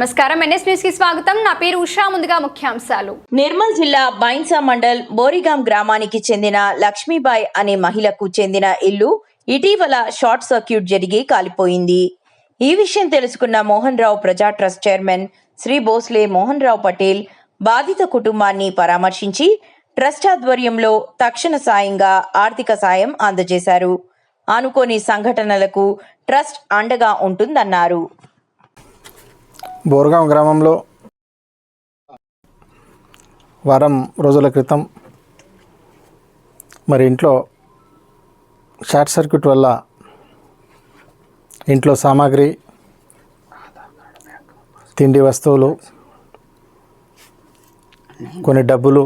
నమస్కారం. ఎన్ఎస్ న్యూస్కి స్వాగతం. నా పేరు ఉషా. ముందుగా ముఖ్యాంశాలు. నిర్మల్ జిల్లా బైన్సా మండల్ బోరిగాం గ్రామానికి చెందిన లక్ష్మీబాయ్ అనే మహిళకు చెందిన ఇల్లు ఇటీవల షార్ట్ సర్క్యూట్ జరిగి కాలిపోయింది. ఈ విషయం తెలుసుకున్న మోహన్ రావు ప్రజా ట్రస్ట్ చైర్మన్ శ్రీ భోస్లే మోహన్ రావు పటేల్ బాధిత కుటుంబాన్ని పరామర్శించి ట్రస్ట్ ఆధ్వర్యంలో తక్షణ సాయంగా ఆర్థిక సాయం అందజేశారు. అనుకోని సంఘటనలకు ట్రస్ట్ అండగా ఉంటుందన్నారు. బోర్గాం గ్రామంలో వారం రోజుల క్రితం మరి ఇంట్లో షార్ట్ సర్క్యూట్ వల్ల ఇంట్లో సామాగ్రి తిండి వస్తువులు కొన్ని డబ్బులు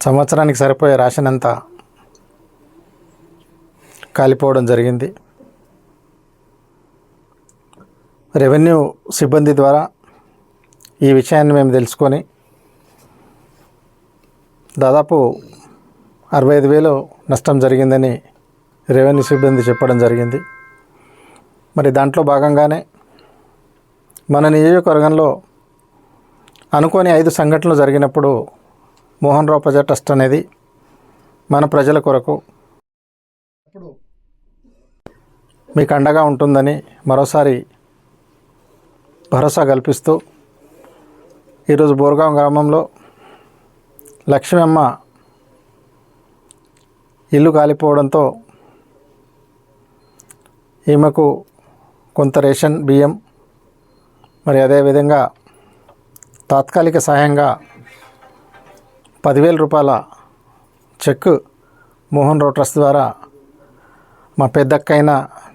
సంవత్సరానికి సరిపోయే రాసినంత అంతా కాలిపోవడం జరిగింది. రెవెన్యూ సిబ్బంది ద్వారా ఈ విషయాన్ని మేము తెలుసుకొని దాదాపు అరవై ఐదు వేలు నష్టం జరిగిందని రెవెన్యూ సిబ్బంది చెప్పడం జరిగింది. మరి దాంట్లో భాగంగానే మన నియోజకవర్గంలో అనుకోని ఐదు సంఘటనలు జరిగినప్పుడు మోహన్ రావు ప్రజా ట్రస్ట్ అనేది మన ప్రజల కొరకు మీకు అండగా ఉంటుందని మరోసారి భరోసా కల్పిస్తూ ఈరోజు బోర్గాం గ్రామంలో లక్ష్మీ అమ్మ ఇల్లు కాలిపోవడంతో ఈమెకు కొంత రేషన్ బియ్యం మరి అదేవిధంగా తాత్కాలిక సహాయంగా పదివేల రూపాయల చెక్ మోహన్ రావు ట్రస్ట్ ద్వారా మా పెద్దక్కైన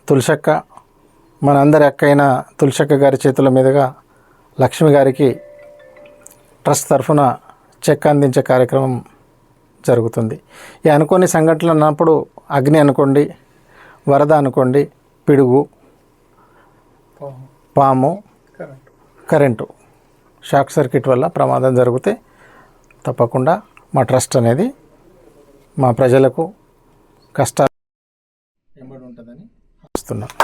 తులసక్క మనందరి అక్కైన తులసక్క గారి చేతుల మీదుగా లక్ష్మి గారికి ట్రస్ట్ తరఫున చెక్ అందించే కార్యక్రమం జరుగుతుంది. ఈ అనుకోని సంఘటనలు అన్నప్పుడు అగ్ని అనుకోండి వరద అనుకోండి పిడుగు పాము కరెంటు. షాక్ సర్క్యూట్ వల్ల ప్రమాదం జరిగితే తప్పకుండా మా ట్రస్ట్ అనేది మా ప్రజలకు కష్టాలు ఉంటుందని వస్తున్నాను